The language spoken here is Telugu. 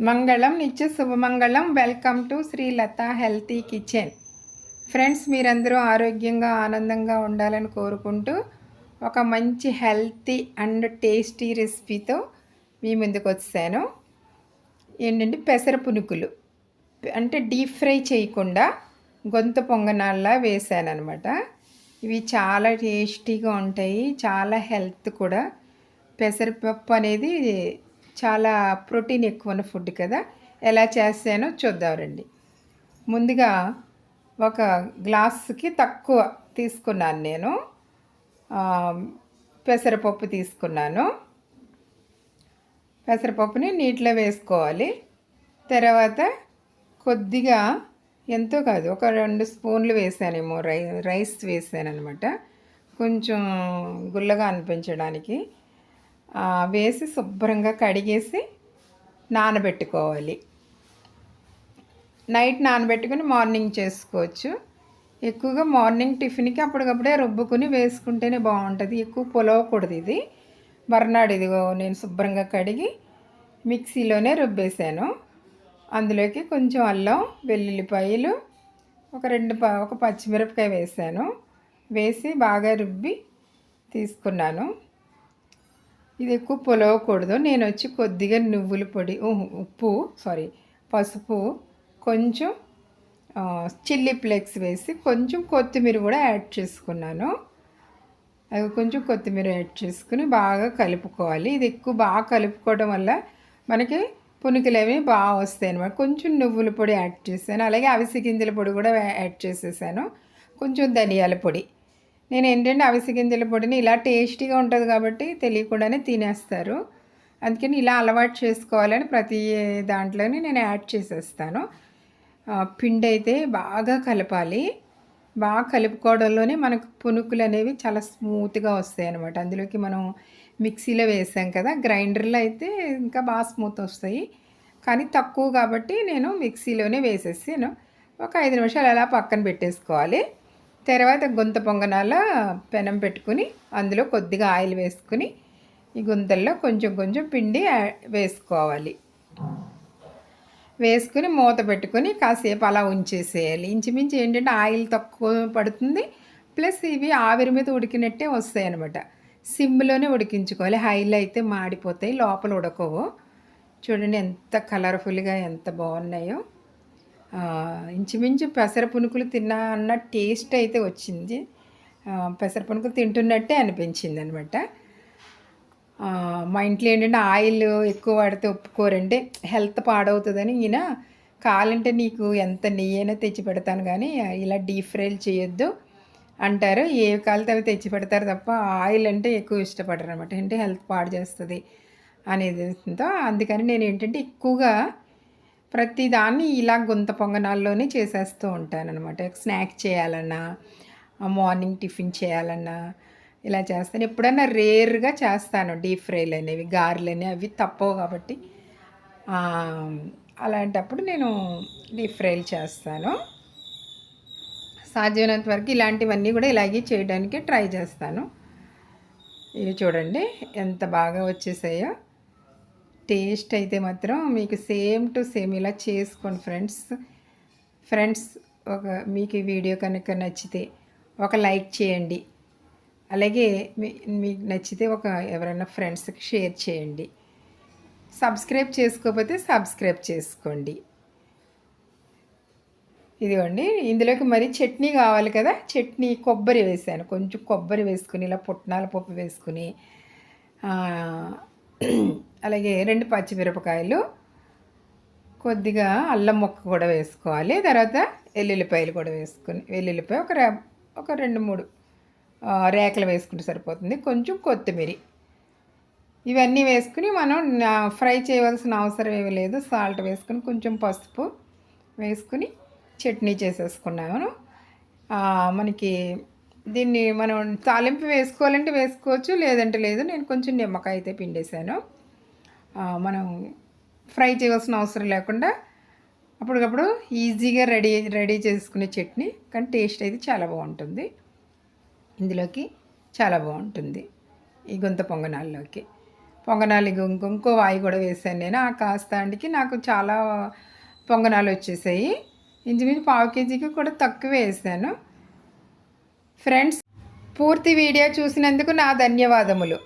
మంగళం నిత్య శుభమంగళం. Welcome to Sri Latha Healthy Kitchen friends మీరందరూ ఆరోగ్యంగా ఆనందంగా ఉండాలని కోరుకుంటూ ఒక మంచి హెల్తీ అండ్ టేస్టీ రెసిపీతో మీ ముందుకు వచ్చాను. ఏంటంటే పెసర పునుకులు. అంటే డీప్ ఫ్రై చేయకుండా గొంతు పొంగనాల్లా వేసాను అనమాట ఇవి చాలా టేస్టీగా ఉంటాయి. చాలా హెల్త్ కూడా. పెసరపప్పు అనేది చాలా ప్రోటీన్ ఎక్కువ ఉన్న ఫుడ్ కదా. ఎలా చేస్తానో చూద్దాం రండి ముందుగా ఒక గ్లాస్కి తక్కువ తీసుకున్నాను నేను. పెసరపప్పు తీసుకున్నాను. పెసరపప్పుని నీటిలో వేసుకోవాలి. తర్వాత కొద్దిగా ఎంతో కాదు ఒక రెండు స్పూన్లు వేసానేమో రై రైస్ వేసాను అనమాట కొంచెం గుల్లగా అనిపించడానికి వేసి శుభ్రంగా కడిగేసి నానబెట్టుకోవాలి. నైట్ నానబెట్టుకుని మార్నింగ్ చేసుకోవచ్చు. ఎక్కువగా మార్నింగ్ టిఫిన్కి అప్పటికప్పుడే రుబ్బుకుని వేసుకుంటేనే బాగుంటుంది. ఎక్కువ పొలవకూడదు ఇది. బర్నాడు ఇదిగో నేను శుభ్రంగా కడిగి మిక్సీలోనే రుబ్బేశాను అందులోకి కొంచెం అల్లం వెల్లుల్లిపాయలు ఒక రెండు ప ఒక పచ్చిమిరపకాయ వేసాను. వేసి బాగా రుబ్బి తీసుకున్నాను. ఇది ఎక్కువ పొలవకూడదు. నేను వచ్చి కొద్దిగా నువ్వుల పొడి ఉప్పు సారీ పసుపు కొంచెం చిల్లీ ఫ్లేక్స్ వేసి కొంచెం కొత్తిమీర కూడా యాడ్ చేసుకున్నాను. అది కొంచెం కొత్తిమీర యాడ్ చేసుకుని బాగా కలుపుకోవాలి. ఇది ఎక్కువ బాగా కలుపుకోవడం వల్ల మనకి పునుకులు అవి బాగా వస్తాయి అనమాట కొంచెం నువ్వుల పొడి యాడ్ చేశాను. అలాగే అవిసె గింజల పొడి కూడా యాడ్ చేసేసాను. కొంచెం ధనియాల పొడి. నేను ఏంటంటే అవిసె గింజల పొడిని ఇలా టేస్టీగా ఉంటుంది కాబట్టి తెలియకుండానే తినేస్తారు. అందుకని ఇలా అలవాటు చేసుకోవాలని ప్రతి దాంట్లోనే నేను యాడ్ చేసేస్తాను. పిండి అయితే బాగా కలపాలి. బాగా కలుపుకోవడంలోనే మనకు పునుకులు అనేవి చాలా స్మూత్గా వస్తాయి అనమాట అందులోకి మనం మిక్సీలో వేసాం కదా గ్రైండర్లో అయితే ఇంకా బాగా స్మూత్ వస్తాయి. కానీ తక్కువ కాబట్టి నేను మిక్సీలోనే వేసేసాను. ఒక ఐదు నిమిషాలు అలా పక్కన పెట్టేసుకోవాలి. తర్వాత గుంత పొంగనాల పెనం పెట్టుకుని అందులో కొద్దిగా ఆయిల్ వేసుకుని ఈ గుంతల్లో కొంచెం కొంచెం పిండి వేసుకోవాలి. వేసుకుని మూత పెట్టుకుని కాసేపు అలా ఉంచేసేయాలి. ఇంచుమించు ఏంటంటే ఆయిల్ తక్కువ పడుతుంది ప్లస్ ఇవి ఆవిరి మీద ఉడికినట్టే వస్తాయి అనమాట సిమ్లోనే ఉడికించుకోవాలి. హైలో అయితే మాడిపోతాయి లోపల ఉడకవు. చూడండి ఎంత కలర్ఫుల్గా ఎంత బాగున్నాయో. ఇంచుమించు పెసర పునుకులు తిన్నా అన్న టేస్ట్ అయితే వచ్చింది. పెసర పునుకులు తింటున్నట్టే అనిపించింది అనమాట మా ఇంట్లో ఏంటంటే ఆయిల్ ఎక్కువ వాడితే ఒప్పుకోరంటే హెల్త్ పాడవుతుందని ఈయన కావాలంటే నీకు ఎంత నెయ్యి అయినా తెచ్చి పెడతాను కానీ ఇలా డీప్ ఫ్రైలు చేయొద్దు అంటారు. ఏ కాలితే అవి తెచ్చి పెడతారు తప్ప ఆయిల్ అంటే ఎక్కువ ఇష్టపడరు అనమాట అంటే హెల్త్ పాడు చేస్తుంది అనేదితో అందుకని నేను ఏంటంటే ఎక్కువగా ప్రతిదాన్ని ఇలా గుంత పొంగనాల్లోనే చేసేస్తూ ఉంటాను అనమాట స్నాక్ చేయాలన్నా మార్నింగ్ టిఫిన్ చేయాలన్నా ఇలా చేస్తాను. ఎప్పుడైనా రేర్గా చేస్తాను. డీప్ ఫ్రైలు అనేవి గారెలు అనేవి అవి తప్పవు కాబట్టి. అలాంటప్పుడు నేను డీప్ ఫ్రైలు చేస్తాను. సాధ్యమైనంత వరకు ఇలాంటివన్నీ కూడా ఇలాగే చేయడానికి ట్రై చేస్తాను. ఇవి చూడండి ఎంత బాగా వచ్చేసాయో. టేస్ట్ అయితే మాత్రం మీకు సేమ్ టు సేమ్ ఇలా చేసుకోండి ఫ్రెండ్స్. ఫ్రెండ్స్ ఒక మీకు ఈ వీడియో కనుక నచ్చితే ఒక లైక్ చేయండి. అలాగే మీ మీకు నచ్చితే ఒక ఎవరైనా ఫ్రెండ్స్కి షేర్ చేయండి. సబ్స్క్రైబ్ చేసుకోకపోతే సబ్స్క్రైబ్ చేసుకోండి. ఇదిగోండి ఇందులోకి మరి చట్నీ కావాలి కదా చట్నీ కొబ్బరి వేసాను. కొంచెం కొబ్బరి వేసుకుని ఇలా పుట్నాల పప్పు వేసుకుని అలాగే రెండు పచ్చిమిరపకాయలు కొద్దిగా అల్లం ముక్క కూడా వేసుకోవాలి. తర్వాత వెల్లుల్లిపాయలు కూడా వేసుకుని వెల్లుల్లిపాయ ఒక రే ఒక రెండు మూడు రేకలు వేసుకుంటే సరిపోతుంది. కొంచెం కొత్తిమీర. ఇవన్నీ వేసుకుని మనం ఫ్రై చేయవలసిన అవసరం ఏమీ లేదు. సాల్ట్ వేసుకుని కొంచెం పసుపు వేసుకుని చట్నీ చేసేసుకున్నాను మనకి దీన్ని మనం తాలింపు వేసుకోవాలంటే వేసుకోవచ్చు లేదంటే లేదు. నేను కొంచెం నిమ్మకాయ అయితే పిండేశాను. మనం ఫ్రై చేయవలసిన అవసరం లేకుండా అప్పటికప్పుడు ఈజీగా రెడీ రెడీ చేసుకునే చట్నీ. కానీ టేస్ట్ అయితే చాలా బాగుంటుంది. ఇందులోకి చాలా బాగుంటుంది. ఈ గుంత పొంగనాల్లోకి. పొంగనాలు ఇంకో ఇంకో వాయి కూడా వేసాను నేను. ఆ కాస్తాండికి నాకు చాలా పొంగనాలు వచ్చేసాయి. ఇంచుమించు పావు కేజీకి కూడా తక్కువ వేసాను. ఫ్రెండ్స్ పూర్తి వీడియో చూసినందుకు నా ధన్యవాదములు.